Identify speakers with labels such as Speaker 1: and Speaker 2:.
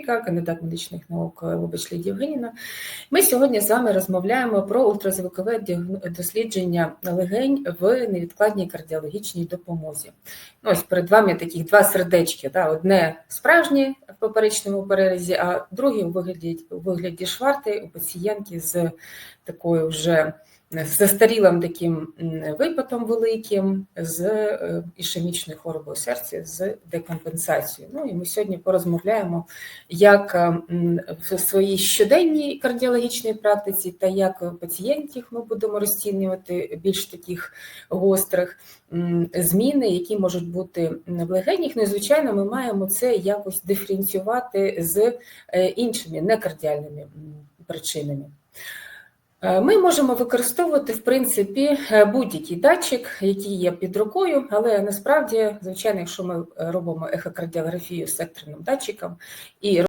Speaker 1: Кандидат медичних наук Лубич Лідія Євгенівна. Ми сьогодні з вами розмовляємо про ультразвукове дослідження легень в невідкладній кардіологічній допомозі. Ось перед вами таких два сердечки. Да? Одне справжнє в поперечному перерізі, а друге у вигляді, у вигляді шварти у пацієнтки з такою вже застарілим таким випадом великим, з е, ішемічною хворобою серця, з декомпенсацією. Ну і ми сьогодні порозмовляємо як е, в своїй щоденній кардіологічній практиці, та як пацієнтів ми будемо розцінювати більш таких гострих зміни, які можуть бути в легенях. Ну і звичайно, ми маємо це якось диференціювати з е, іншими некардіальними причинами. Е, Ми можемо використовувати в принципі е, будь-який датчик, який є під рукою, але насправді, звичайно, якщо ми робимо ехокардіографію секторним датчиком і